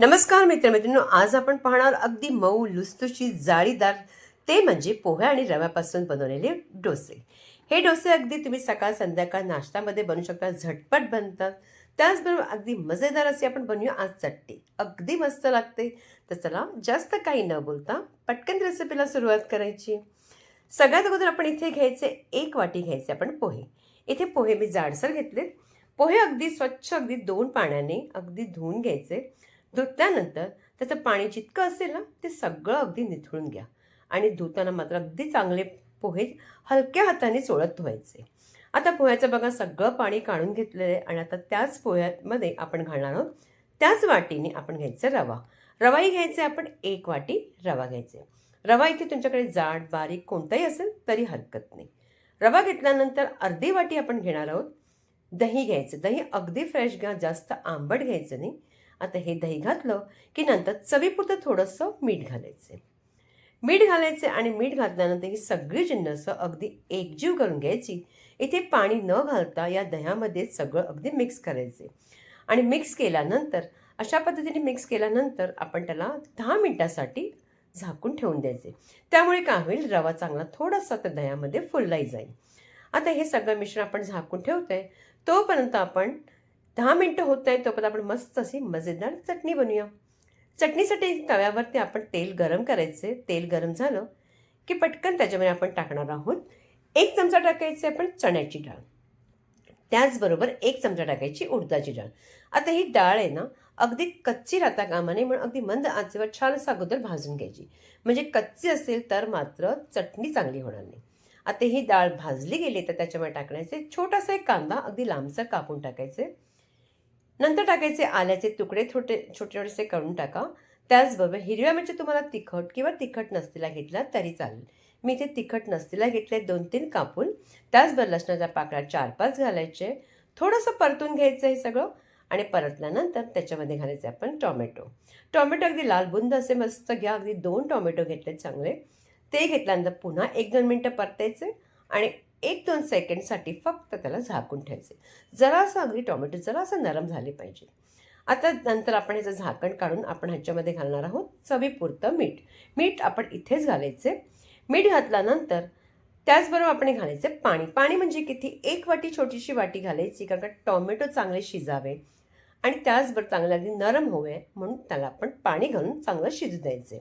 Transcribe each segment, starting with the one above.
नमस्कार मित्रमित्रांनो आज आपण पाहणार अगदी मऊ लुसलुशीत जाळीदार ते म्हणजे पोहे आणि रव्यापासून बनवलेले डोसे. हे डोसे अगदी तुम्ही सकाळ संध्याकाळ नाश्त्यामध्ये बनवू शकता झटपट बनतात. त्याचबरोबर अगदी मजेदार असे आपण बनवूया आज चट्टी अगदी मस्त लागते. तर चला जास्त काही न बोलता पटकन रेसिपीला सुरुवात करायची. सगळ्यात अगोदर आपण इथे घ्यायचे एक वाटी घ्यायचे आपण पोहे. इथे पोहे मी जाडसर घेतले पोहे अगदी स्वच्छ अगदी दोन पाण्याने अगदी धुवून घ्यायचे. धुतल्यानंतर त्याचं पाणी जितकं असेल ना ते सगळं अगदी निथळून घ्या. आणि धुताना मात्र अगदी चांगले पोहे हलक्या हाताने चोळत धुवायचे. आता पोह्याचं बघा सगळं पाणी काढून घेतलेलं आहे आणि आता त्याच पोह्यामध्ये आपण घालणार आहोत. त्याच वाटीने आपण घ्यायचं रवा. रवाही घ्यायचे आपण एक वाटी रवा घ्यायचे. रवा इथे तुमच्याकडे जाड बारीक कोणताही असेल तरी हरकत नाही. रवा घेतल्यानंतर अर्धी वाटी आपण घेणार आहोत. दही घ्यायचं. दही अगदी फ्रेश घ्या. जास्त आंबट घ्यायचं नाही. आता हे दही घातलं की नंतर चवीपुरतं थोडंसं मीठ घालायचं. मीठ घालायचे आणि मीठ घातल्यानंतर ही सगळी जिन्नसं अगदी एकजीव करून घ्यायची. इथे पाणी न घालता या दह्यामध्ये सगळं अगदी मिक्स करायचे. आणि मिक्स केल्यानंतर अशा पद्धतीने मिक्स केल्यानंतर आपण त्याला दहा मिनटासाठी झाकून ठेवून द्यायचे. त्यामुळे काय होईल? रवा चांगला थोडासा त्या दह्यामध्ये फुललाही जाईल. आता हे सगळं मिश्रण आपण झाकून ठेवतोय. तोपर्यंत आपण दहा मिनटं होत आहे तोपर्यंत आपण मस्त अशी मजेदार चटणी बनवूया. चटणीसाठी तव्यावरती आपण तेल गरम करायचे. तेल गरम झालं की पटकन त्याच्यामध्ये आपण टाकणार आहोत. एक चमचा टाकायचे आपण चण्याची डाळ. त्याचबरोबर एक चमचा टाकायची उडदाची डाळ. आता ही डाळ आहे ना अगदी कच्ची राहता कामा नये म्हणून अगदी मंद आचेवर छान असं अगोदर भाजून घ्यायची. म्हणजे कच्ची असेल तर मात्र चटणी चांगली होणार नाही. आता ही डाळ भाजली गेली तर त्याच्यामध्ये टाकण्याचे छोटासा एक कांदा अगदी लांबसर कापून टाकायचे. नंतर टाकायचे आल्याचे तुकडे छोटे छोटे छोटेसे करून टाका. त्याचबरोबर हिरव्या मिरची तुम्हाला तिखट किंवा तिखट नसतीला घेतला तरी चालेल. मी इथे तिखट नसतीला घेतले दोन तीन कापून. त्याचबरोबर लसणाच्या पाकळ्या चार पाच घालायचे. थोडंसं परतून घ्यायचं हे सगळं आणि परतल्यानंतर त्याच्यामध्ये घालायचे आपण टॉमॅटो. टॉमॅटो अगदी लाल बुंद असे मस्त घ्या. अगदी दोन टॉमॅटो घेतले चांगले. ते घेतल्यानंतर पुन्हा एक दोन मिनटं परतायचे आणि एक दोन सेकंडसाठी फक्त त्याला झाकून ठेवायचे. जरासं अगदी टोमॅटो जरासं नरम झाले पाहिजे. आता नंतर आपण याचं झाकण काढून आपण ह्याच्यामध्ये घालणार आहोत चवीपुरतं मीठ. मीठ आपण इथेच घालायचे. मीठ घातल्यानंतर त्याचबरोबर आपण घालायचे पाणी. पाणी म्हणजे किती? एक वाटी छोटीशी वाटी घालायची कारण का टॉमॅटो चांगले शिजावे आणि त्याचबरोबर चांगलं अगदी नरम होवे म्हणून त्याला आपण पाणी घालून चांगलं शिजू द्यायचे.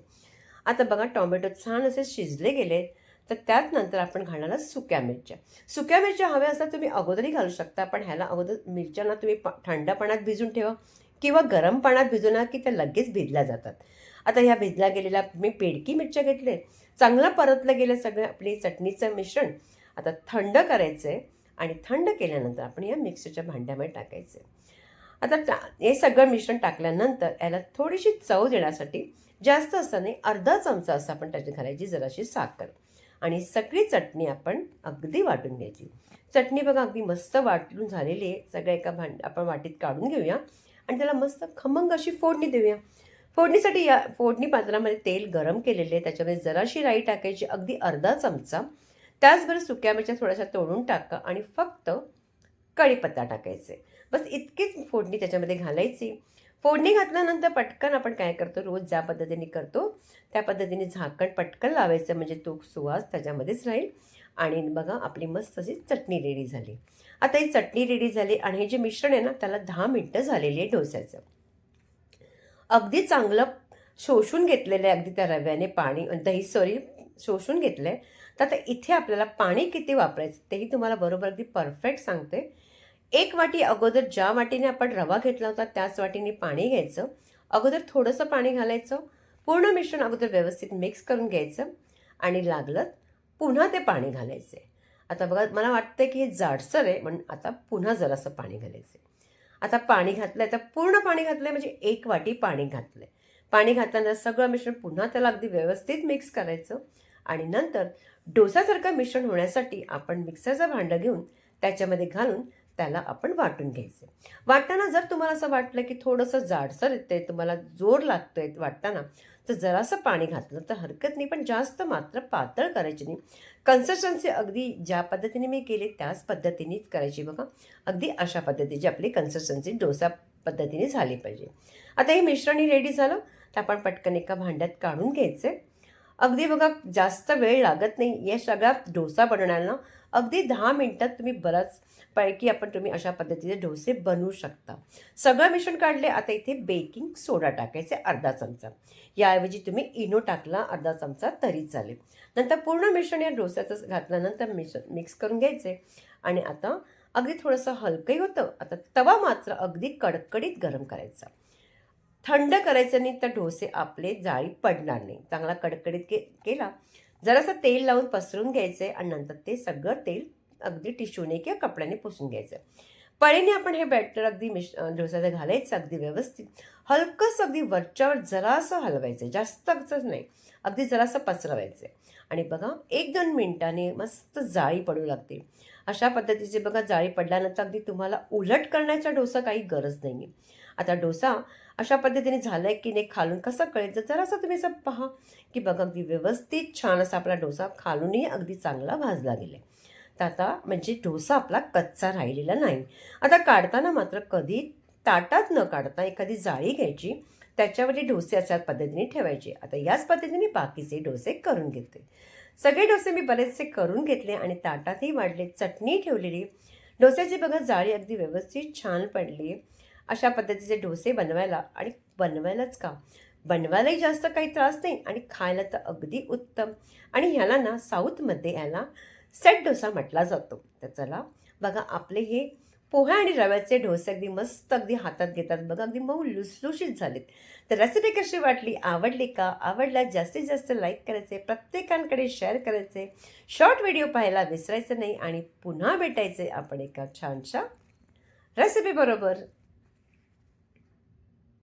आता बघा टॉमॅटो छान असे शिजले गेले तर त्यात नंतर आपण घालणार आहोत सुक्या मिरच्या. सुक्या मिरच्या हव्या असतात तुम्ही अगोदरही घालू शकता पण ह्याला अगोदर मिरच्यांना तुम्ही पा थंड पाण्यात भिजून ठेवा किंवा गरम पाण्यात भिजवणार की त्या लगेच भिजल्या जातात. आता ह्या भिजल्या गेलेल्या मी पेडकी मिरच्या घेतले. चांगलं परतलं गेलं सगळं आपली चटणीचं मिश्रण. आता थंड करायचं आहे आणि थंड केल्यानंतर आपण या मिक्सरच्या भांड्यामध्ये टाकायचे आता टा हे सगळं मिश्रण टाकल्यानंतर याला थोडीशी चव देण्यासाठी जास्त असताना नाही अर्धा चमचा असं आपण त्याच्यात घालायची जराशी साखर. आणि सगळी चटणी आपण अगदी वाटून घ्यायची. चटणी बघा अगदी मस्त वाटून झालेली आहे. सगळ्या एका भांड आपण वाटीत काढून घेऊया. आणि त्याला मस्त खमंग अशी फोडणी देऊया. फोडणीसाठी या फोडणी पात्रामध्ये तेल गरम केलेले आहे. त्याच्यामध्ये जराशी राई टाकायची अगदी अर्धा चमचा. त्याचबरोबर सुक्या मिरच्या थोड्याशा तोडून टाका आणि फक्त कढीपत्ता टाकायचे. बस इतकीच फोडणी त्याच्यामध्ये घालायची. फोडणी घातल्यानंतर पटकन आपण काय करतो? रोज ज्या पद्धतीने करतो त्या पद्धतीने झाकण पटकन लावायचं. म्हणजे तो सुवास त्याच्यामध्येच राहील. आणि बघा आपली मस्त अशी चटणी रेडी झाली. आता ही चटणी रेडी झाली आणि हे जे मिश्रण आहे ना त्याला दहा मिनटं झालेली आहे डोस्याचं. अगदी चांगलं शोषून घेतलेलं आहे अगदी त्या रव्याने पाणी दही सॉरी शोषून घेतलं आहे तर आता इथे आपल्याला पाणी किती वापरायचं तेही तुम्हाला बरोबर अगदी परफेक्ट सांगते. एक वाटी अगोदर ज्या वाटीने आपण रवा घेतला होता त्याच वाटीने पाणी घ्यायचं. अगोदर थोडंसं पाणी घालायचं. पूर्ण मिश्रण अगोदर व्यवस्थित मिक्स करून घ्यायचं आणि लागलं पुन्हा ते पाणी घालायचे. आता बघा मला वाटतं की हे जाडसर आहे म्हणून आता पुन्हा जरासं पाणी घालायचं आता पाणी घातलं आहे तर पूर्ण पाणी घातलं आहे म्हणजे एक वाटी पाणी घातलं आहे पाणी घातल्यानंतर सगळं मिश्रण पुन्हा त्याला अगदी व्यवस्थित मिक्स करायचं आणि नंतर डोसासारखं मिश्रण होण्यासाठी आपण मिक्सरचं भांडं घेऊन त्याच्यामध्ये घालून त्याला आपण वाटून घ्यायचं. वाटताना जर तुम्हाला असं वाटलं की थोडंसं जाडसर येते तुम्हाला जोर लागतो आहे वाटताना तर जरासं पाणी घातलं तर हरकत नाही पण जास्त मात्र पातळ करायची नाही. कन्सिस्टन्सी अगदी ज्या पद्धतीने मी केली त्याच पद्धतीनेच करायची बघा. अगदी अशा पद्धतीची आपली कन्सिस्टन्सी डोसा पद्धतीने झाली पाहिजे. आता हे मिश्रणही रेडी झालं तर आपण पटकन एका भांड्यात काढून घ्यायचे. अगदी बघा जास्त वेळ लागत नाही. या सगळ्या डोसा बनवण्याला अगदी दहा मिनटात तुम्ही बराच पैकी आपण तुम्ही अशा पद्धतीचे डोसे बनवू शकता. सगळं मिश्रण काढले आता इथे बेकिंग सोडा टाकायचे अर्धा चमचा. याऐवजी तुम्ही इनो टाकला अर्धा चमचा तरी चालेल. नंतर पूर्ण मिश्रण या डोस्याचं घातल्यानंतर मिश्रण मिक्स करून घ्यायचे. आणि आता अगदी थोडंसं हलकंही होतं आता तवा मात्र अगदी कडकडीत गरम करायचा. थंड करायचं नाही तर डोसे आपले जाळी पडणार नाही. चांगला कडकडीत के केला जरासं तेल लावून पसरून घ्यायचं आहे आणि नंतर ते सगळं तेल अगदी टिश्यूने किंवा कपड्याने पुसून घ्यायचं पळीने आपण हे बॅटर अगदी मिश डोस्याचं घालायचं अगदी व्यवस्थित. हलकंच अगदी वरच्यावर जरासं हलवायचं आहे जास्तच नाही. अगदी जरासं पसरवायचं आणि बघा एक दोन मिनटाने मस्त जाळी पडू लागते. अशा पद्धतीचे बघा जाळी पडल्यानंतर अगदी तुम्हाला उलट करण्याचा डोसा काही गरज नाही आहे आता डोसा अशा पद्धतीने झाला आहे की नाही खालून कसं कळेल? तर जरासं तुम्ही असं पहा की बघा अगदी व्यवस्थित छान असा आपला डोसा खालूनही अगदी चांगला भाजला गेला तर आता म्हणजे डोसा आपला कच्चा राहिलेला नाही. आता काढताना मात्र कधी ताटात न काढता एखादी जाळी घ्यायची त्याच्यावरती डोसे अशा पद्धतीने ठेवायचे. आता याच पद्धतीने बाकीचे डोसे करून घेते. सगळे डोसे मी बरेचसे करून घेतले आणि ताटातही वाढले चटणी ठेवलेली. डोस्याची बघा जाळी अगदी व्यवस्थित छान पडली. अशा पद्धतीचे डोसे बनवायला आणि बनवायलाच का? बनवायलाही जास्त काही त्रास नाही आणि खायला तर अगदी उत्तम. आणि ह्याला ना साऊथमध्ये याला सेट डोसा म्हटला जातो. तर चला बघा आपले हे पोहे आणि रव्याचे डोसे अगदी मस्त अगदी हातात घेतात. बघा अगदी मऊ लुसलुशीत झालेत. तर रेसिपी कशी वाटली? आवडली का? आवडल्यास जास्तीत जास्त लाईक करायचे प्रत्येकांकडे शेअर करायचे. शॉर्ट व्हिडिओ पाहायला विसरायचं नाही आणि पुन्हा भेटायचे आपण एका छानशा रेसिपी बरोबर.